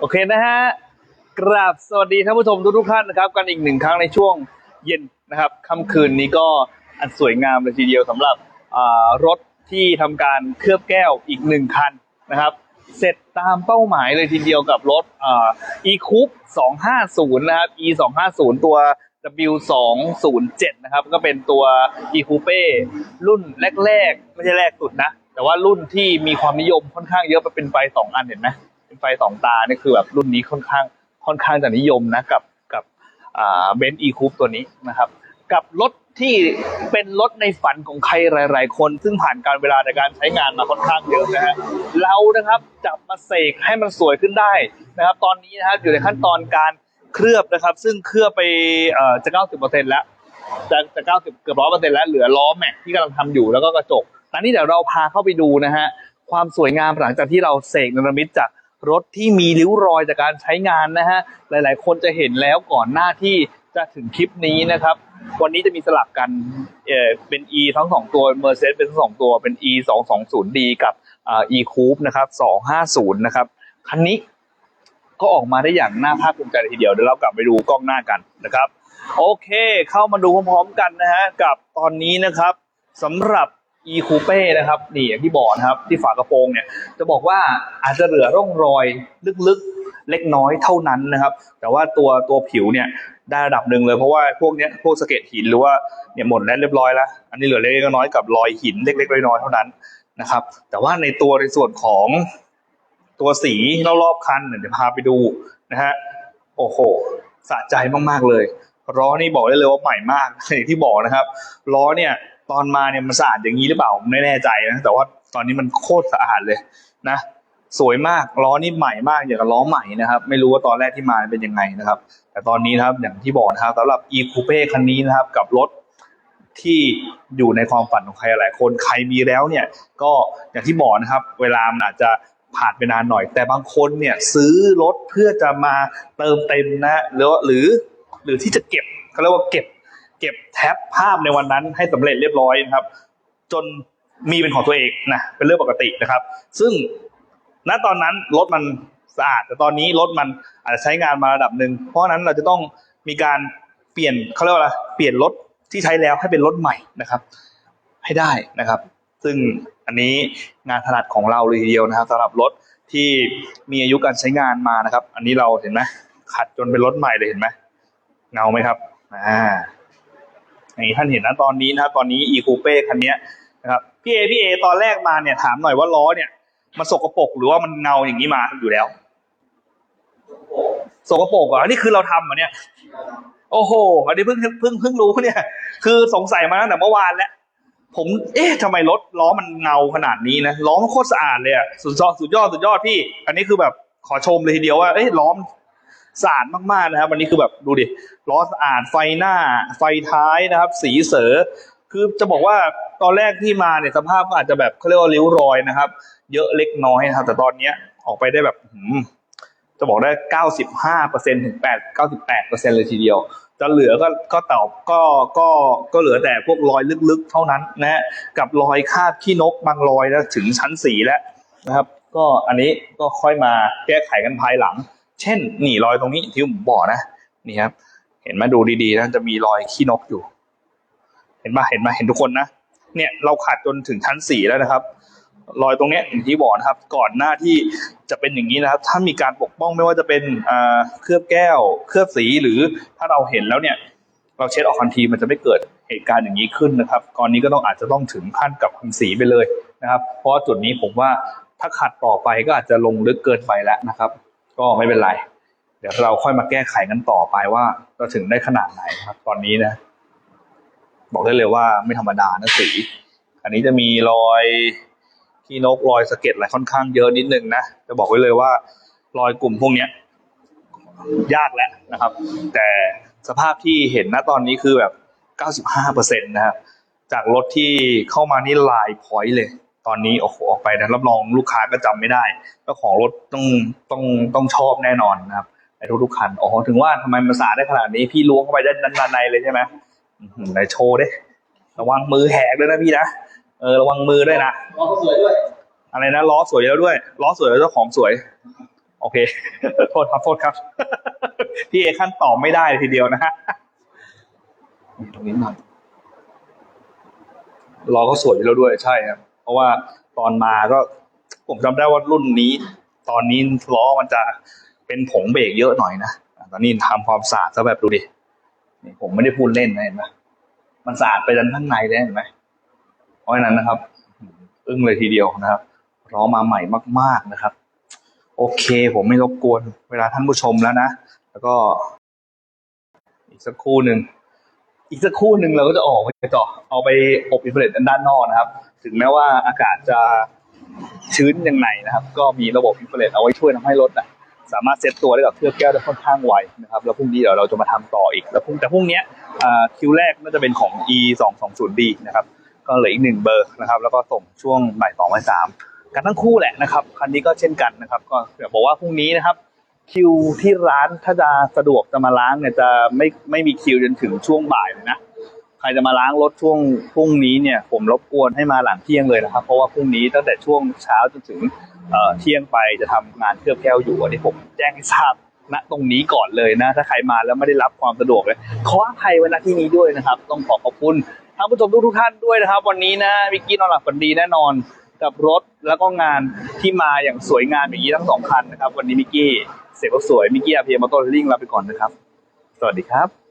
โอเคนะฮะกราบสวัสดีท่านผู้ชมทุกๆท่านนะครับกันอีกหนึ่งครั้งในช่วงเย็นนะครับค่ำคืนนี้ก็อันสวยงามเลยทีเดียวสำหรับรถที่ทำการเคลือบแก้วอีกหนึ่งคันนะครับ เสร็จตามเป้าหมายเลยทีเดียวกับรถอ่า e c o u p 250 นะครับ e 250ตัว W 2 0 7นะครับ ก็เป็นตัว e coupe รุ่นแรกๆ ไม่ใช่แรกสุดนะ แต่ว่ารุ่นที่มีความนิยมค่อนข้างเยอะเป็นไฟสองอันเห็นไหม ไฟสองตานี่คือแบบรุ่นนี้ค่อนข้างค่อนข้างจะนิยมนะกับกับเบนซ์ e coupe ตัวนี้นะครับ กับรถที่เป็นรถในฝันของใครหลาย ๆ คน ซึ่งผ่านการเวลาในการใช้งานมาค่อนข้างเยอะนะฮะเรานะครับจับมาเสกให้มันสวยขึ้นได้นะครับ ตอนนี้นะครับอยู่ในขั้นตอนการเคลือบนะครับ ซึ่งเคลือบไปเอ่อจะ90%แล้วจะจะ90เกือบร้อยเปอร์เซ็นต์แล้วเหลือล้อแม็กที่กำลังทำอยู่แล้วก็กระจกตอนนี้เดี๋ยวเราพาเข้าไปดูนะฮะความสวยงามหลังจากที่เราเสกนรมิตจาก รถที่มีริ้วรอยจากการใช้งานนะฮะ หลาย ๆ คนจะเห็นแล้วก่อนหน้าที่จะถึงคลิปนี้นะครับ วันนี้จะมีสลับกันเออเป็น e ทั้งสองตัว Mercedes เป็นทั้งสองตัวเป็น e 2 2 0 d กับอ่า e coupe นะครับ250 นะครับ คันนี้ก็ออกมาได้อย่างน่าภาคภูมิใจทีเดียวเดี๋ยวเรากลับไปดูกล้องหน้ากันนะครับ โอเค เข้ามาดูพร้อมๆกันนะฮะกับตอนนี้นะครับสำหรับ e coupe นะครับนี่อย่างที่บอกนะครับ ที่ฝากระโปรงเนี่ย จะบอกว่าอาจจะเหลือร่องรอยลึกๆเล็กน้อยเท่านั้นนะครับ แต่ว่าตัวตัวผิวเนี่ยได้ระดับหนึ่งเลยเพราะว่าพวกเนี้ยพวกสะเก็ดหินหรือว่าเนี่ยหมดแล้วเรียบร้อยแล้วอันนี้เหลือเล็กน้อยกับรอยหินเล็กๆน้อยๆเท่านั้นนะครับ แต่ว่าในตัวในส่วนของตัวสีรอบๆคันเนี่ยเดี๋ยวพาไปดูนะฮะโอ้โหสะใจมากๆเลย ล้อนี่บอกได้เลยว่าใหม่มากอย่างที่บอกนะครับล้อเนี่ยตอนมาเนี่ยมันสะอาดอย่างนี้หรือเปล่าผมไม่แน่ใจนะแต่ว่าตอนนี้มันโคตรสะอาดเลยนะ สวยมากล้อนี่ใหม่มากอย่างกับล้อใหม่นะครับ ไม่รู้ว่าตอนแรกที่มาเป็นยังไงนะครับ แต่ตอนนี้นะครับอย่างที่บอกนะครับสำหรับ e coupe คันนี้นะครับกับรถที่อยู่ในความฝันของใครหลายคนใครมีแล้วเนี่ยก็อย่างที่บอกนะครับ เวลามันอาจจะผ่านไปนานหน่อย แต่บางคนเนี่ยซื้อรถเพื่อจะมาเติมเต็มนะหรือหรือ หรือที่จะเก็บเขาเรียกว่าเก็บ เก็บแท็บภาพในวันนั้นให้สำเร็จเรียบร้อยนะครับ จนมีเป็นของตัวเองนะเป็นเรื่องปกตินะครับ ซึ่งณตอนนั้นรถมันสะอาด แต่ตอนนี้รถมันอาจจะใช้งานมาระดับหนึ่งเพราะฉะนั้นเราจะต้องมีการเปลี่ยนเขาเรียกว่าอะไรเปลี่ยนรถที่ใช้แล้วให้เป็นรถใหม่นะครับ ให้ได้นะครับ ซึ่งอันนี้งานถนัดของเราเลยทีเดียวนะครับสำหรับรถที่มีอายุการใช้งานมานะครับ อันนี้เราเห็นไหมขัดจนเป็นรถใหม่เลยเห็นไหม เงาไหมครับ อ่าอย่างที่ท่านเห็นนะตอนนี้นะครับตอนนี้ e coupe คันนี้นะครับพี่เอพี่เอตอนแรกมาเนี่ยถามหน่อยว่าล้อเนี่ย มันสกปรกหรือว่ามันเงาอย่างนี้มาอยู่แล้ว สกปรกเหรออันนี้คือเราทำเหรอเนี่ย โอ้โหอันนี้เพิ่งเพิ่งเพิ่งรู้เนี่ย คือสงสัยมาตั้งแต่เมื่อวานแล้วผม เอ๊ะทำไมรถล้อมันเงาขนาดนี้นะล้อมันโคตรสะอาดเลยอะสุดยอดสุดยอดสุดยอดพี่ อันนี้คือแบบขอชมเลยทีเดียวว่าเอ๊ะล้อม สะอาดมากๆนะครับอันนี้คือแบบดูดิล้อสะอาดไฟหน้า ไฟท้ายนะครับ สีเสอคือจะบอกว่าตอนแรกที่มาเนี่ยสภาพก็อาจจะแบบเขาเรียกว่าริ้วรอยนะครับ เยอะเล็กน้อยนะครับ แต่ตอนเนี้ยออกไปได้แบบจะบอกได้เก้าสิบห้าเปอร์เซ็นถึงแปดเก้าสิบแปดเปอร์เซ็นเลยทีเดียว จะเหลือก็ก็ตอบก็ก็ก็เหลือแต่พวกรอยลึกๆ เท่านั้นนะฮะกับรอยคาบขี้นกบางรอยนะถึงชั้นสีแล้วนะครับ ก็อันนี้ก็ค่อยมาแก้ไขกันภายหลัง เช่นหนีรอยตรงนี้ที่ผมบอกนะนี่ครับ เห็นไหมดูดีๆนะจะมีรอยขี้นกอยู่ เห็นปะเห็นไหมเห็นทุกคนนะเนี่ยเราขัดจนถึงชั้นสี่แล้วนะครับ รอยตรงเนี้ยอย่างที่บอกนะครับ ก่อนหน้าที่จะเป็นอย่างนี้นะครับ ถ้ามีการปกป้องไม่ว่าจะเป็นเคลือบแก้ว เคลือบสีหรือถ้าเราเห็นแล้วเนี่ย เราเช็ดออกทันทีมันจะไม่เกิดเหตุการณ์อย่างนี้ขึ้นนะครับก่อนนี้ก็ต้องอาจจะต้องถึงขั้นกับทำสีไปเลยนะครับ เพราะจุดนี้ผมว่าถ้าขัดต่อไปก็อาจจะลงลึกเกินไปแล้วนะครับ ก็ไม่เป็นไร เดี๋ยวเราค่อยมาแก้ไขกันต่อไปว่าเราถึงได้ขนาดไหนครับ ตอนนี้นะ บอกได้เลยว่าไม่ธรรมดานะสี อันนี้จะมีรอยขี้นกรอยสะเก็ดอะไรค่อนข้างเยอะนิดนึงนะ จะบอกไว้เลยว่ารอยกลุ่มพวกเนี้ย ยากแล้วนะครับ แต่สภาพที่เห็นนะตอนนี้คือแบบ 95%นะครับจากรถที่เข้ามานี่ลายพอยต์เลย ตอนนี้โอ้โหออกไปนะรับรองลูกค้าก็จำไม่ได้เจ้าของรถต้องต้องต้องชอบแน่นอนนะครับในทุกๆคันอ๋อถึงว่าทำไมมันสะอาดได้ขนาดนี้พี่ล้วงเข้าไปด้านด้านในเลยใช่ไหมอื้อหือไหนโชว์ดิระวังมือแหกด้วยนะพี่นะเออระวังมือด้วยนะล้อเขาสวยด้วยอะไรนะล้อสวยแล้วด้วยล้อสวยแล้วเจ้าของสวย โอเคโทษครับโทษครับ พี่เอขั้นตอบไม่ได้เลยทีเดียวนะฮะตรงนี้หน่อยล้อก็สวยอยู่แล้วด้วยใช่ครับเพ ราะว่าตอนมาก็ผมจำได้ว่ารุ่นนี้ ตอนนี้ล้อมันจะเป็นผงเบรกเยอะหน่อยนะตอนนี้ทำความสะอาดซะแบบดูดินี่ผมไม่ได้พูดเล่นนะเห็นไหมมันสะอาดไปดันข้างในเลยเห็นไหมเพราะฉะนั้นนะครับ อึ้งเลยทีเดียวนะครับล้อมาใหม่มาก ๆนะครับ โอเค ผมไม่รบกวน เวลาท่านผู้ชมแล้วนะ แล้วก็ อีกสักครู่หนึ่ง อีกสักครู่หนึ่งเราก็จะออกไปต่อเอาไปอบอินฟลูเอนด้านนอกนะครับ ถึงแม้ว่าอากาศจะชื้นยังไงนะครับ ก็มีระบบอินฟลูเอนเอาไว้ช่วยทำให้รถนะสามารถเซตตัวได้กับเคลือบแก้วได้ค่อนข้างไวนะครับ แล้วพรุ่งนี้เดี๋ยวเราจะมาทำต่ออีก แล้วพรุ่งแต่พรุ่งนี้คิวแรกน่าจะเป็นของ e 2 2 0 d นะครับ ก็เหลืออีกหนึ่งเบอร์นะครับ แล้วก็ส่งช่วงบ่ายสองบ่ายสามกันทั้งคู่แหละนะครับ คันนี้ก็เช่นกันนะครับ ก็เดี๋ยวบอกว่าพรุ่งนี้นะครับ คิวที่ร้านถ้าจะสะดวกจะมาล้างเนี่ยจะไม่ไม่มีคิวจนถึงช่วงบ่ายเลยนะใครจะมาล้างรถช่วงพรุ่งนี้เนี่ยผมรบกวนให้มาหลังเที่ยงเลยนะครับ เพราะว่าพรุ่งนี้ตั้งแต่ช่วงเช้าจนถึงเที่ยงไปจะทำงานเคลือบแก้วอยู่อันนี้ผมแจ้งให้ทราบณตรงนี้ก่อนเลยนะ ถ้าใครมาแล้วไม่ได้รับความสะดวกเลยขออภัยไว้ณที่นี้ด้วยนะครับ ต้องขอขอบคุณท่านผู้ชมทุกทุกท่านด้วยนะครับ วันนี้นะวิกกี้นอนหลับฝันดีแน่นอนกับรถแล้วก็งานที่มาอย่างสวยงามอย่างนี้ทั้งสองคันนะครับ วันนี้มิกกี้ เสียงก็สวยมิกกี้อาเพียมาต้นลิงลาไปก่อนนะครับ สวัสดีครับ